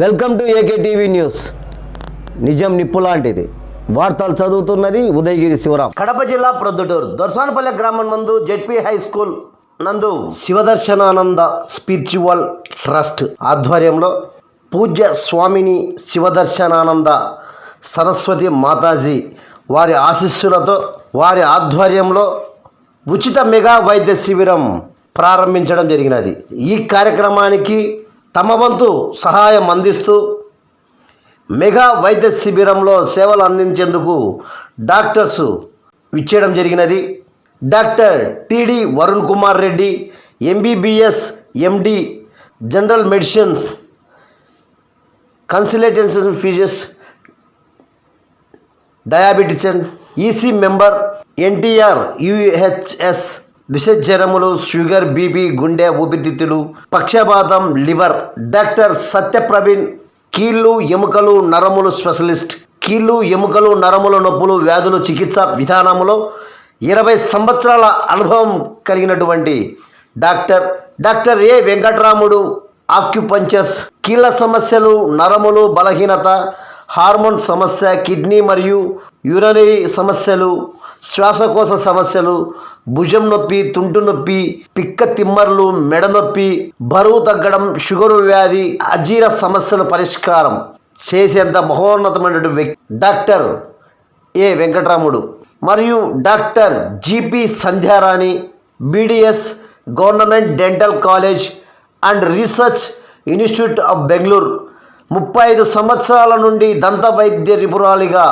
Welcome to AK TV news. నిజం నిప్పు లాంటిది. వార్తలు చదువుతున్నది ఉదయగిరి శివరాం. కడప జిల్లా ప్రొద్దుటూరు దొర్సానపల్లె గ్రామం నందు జెడ్పీ హై స్కూల్ నందు శివదర్శనానంద స్పిరిచువల్ ట్రస్ట్ ఆధ్వర్యంలో పూజ్య స్వామిని శివదర్శనానంద సరస్వతి మాతాజీ వారి ఆశీస్సులతో వారి ఆధ్వర్యంలో ఉచిత మెగా వైద్య శిబిరం ప్రారంభించడం జరిగినది. ఈ కార్యక్రమానికి తమ వంతు సహాయం అందిస్తూ మెగా వైద్య శిబిరంలో సేవలు అందించేందుకు డాక్టర్స్ ఇచ్చేయడం జరిగినది. Doctor TD Varun Kumar Reddy MBBS MD general medicines consultation fees diabetician EC member NTR UHS విషజ్వరములు sugar BP గుండె ఊపిరితిత్తులు పక్షపాతం లివర్. డాక్టర్ సత్యప్రవీణ్ కీళ్ళు ఎముకలు నరములు స్పెషలిస్ట్. కీళ్ళు ఎముకలు నరముల నొప్పులు వ్యాధుల చికిత్స విధానములో ఇరవై సంవత్సరాల అనుభవం కలిగినటువంటి doctor. Doctor A Venkataramudu acupunctures. కీళ్ళ సమస్యలు నరములు బలహీనత హార్మోన్ సమస్య కిడ్నీ మరియు యూరనరీ సమస్యలు శ్వాసకోశ సమస్యలు భుజం నొప్పి తుంటు నొప్పి పిక్క తిమ్మర్లు మెడ నొప్పి బరువు తగ్గడం షుగరు వ్యాధి అజీర సమస్యల పరిష్కారం చేసేంత మహోన్నతమైనటువంటి వ్యక్తి డాక్టర్ ఏ వెంకటరాముడు. మరియు doctor GP Sandhyarani BDS government dental college and research institute of Bengaluru. ముప్పై ఐదు సంవత్సరాల నుండి దంత వైద్య నిపుణురాలిగా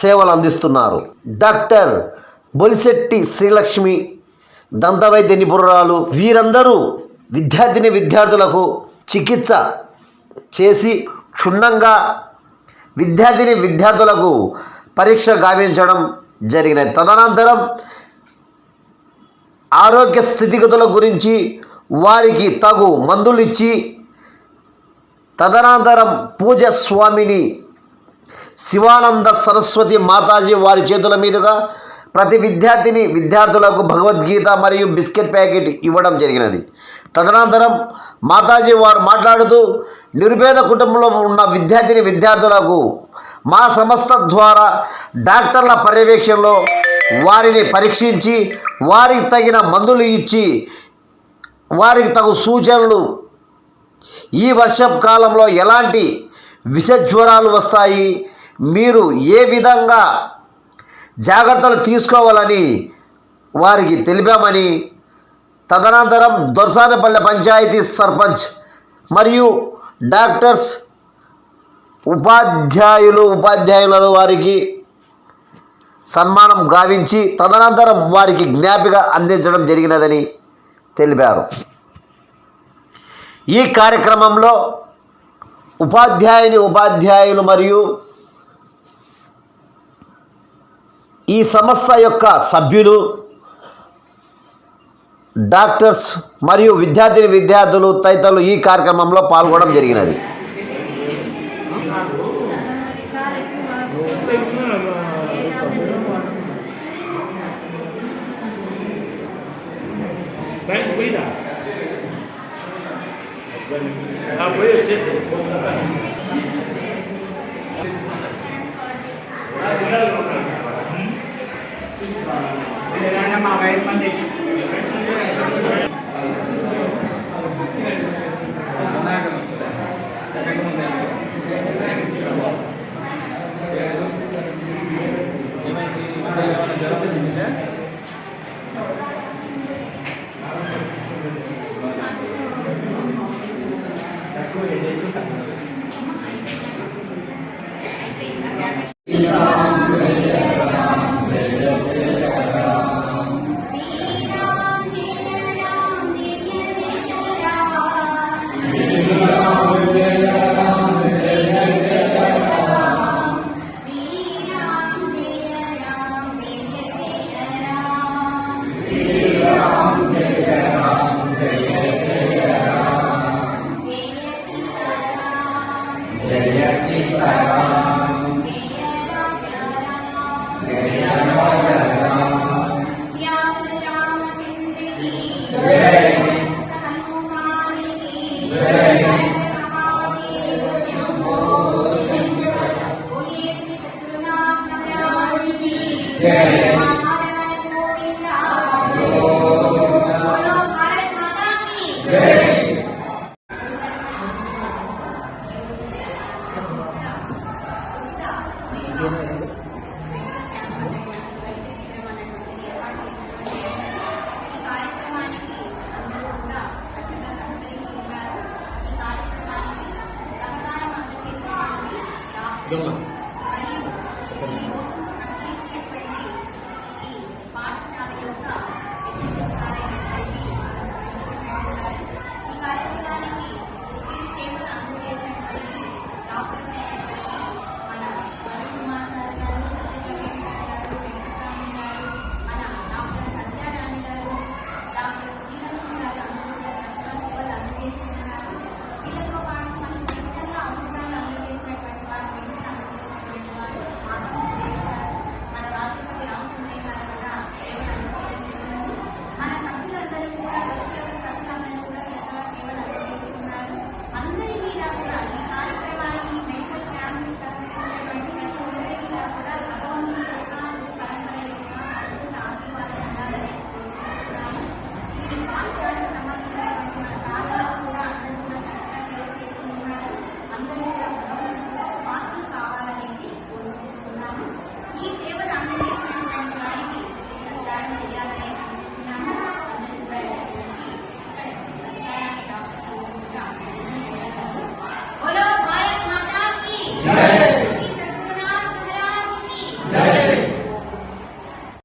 సేవలు అందిస్తున్నారు. డాక్టర్ బొలిశెట్టి శ్రీలక్ష్మి దంత వైద్య నిపుణురాలు. వీరందరూ విద్యార్థిని విద్యార్థులకు చికిత్స చేసి క్షుణ్ణంగా విద్యార్థిని విద్యార్థులకు పరీక్ష గావించడం జరిగినది. తదనంతరం ఆరోగ్య స్థితిగతుల గురించి వారికి తగు మందులు ఇచ్చి తదనంతరం పూజ స్వామిని శివానంద సరస్వతి మాతాజీ వారి చేతుల మీదుగా ప్రతి విద్యార్థిని విద్యార్థులకు భగవద్గీత మరియు బిస్కెట్ ప్యాకెట్ ఇవ్వడం జరిగినది. తదనంతరం మాతాజీ వారు మాట్లాడుతూ నిరుపేద కుటుంబంలో ఉన్న విద్యార్థిని విద్యార్థులకు మా సంస్థ ద్వారా డాక్టర్ల పర్యవేక్షణలో వారిని పరీక్షించి వారికి తగిన మందులు ఇచ్చి వారికి తగు సూచనలు ఈ వర్షపు కాలంలో ఎలాంటి విష జ్వరాలు వస్తాయి? మీరు ఏ విధంగా జాగ్రత్తలు తీసుకోవాలని వారికి తెలిపామని తదనంతరం దొరసానపల్లె పంచాయతీ సర్పంచ్ మరియు డాక్టర్స్ ఉపాధ్యాయులు ఉపాధ్యాయులను వారికి సన్మానం గావించి తదనంతరం వారికి జ్ఞాపిక అందించడం జరిగినదని తెలిపారు. ఈ కార్యక్రమంలో ఉపాధ్యాయుని ఉపాధ్యాయులు మరియు ఈ సంస్థ యొక్క సభ్యులు డాక్టర్స్ మరియు విద్యార్థిని విద్యార్థులు తదితరులు ఈ కార్యక్రమంలో పాల్గొనడం జరిగినది Thank you. ఆ పోయి వచ్చేసి మా ఐదు Lord. 标了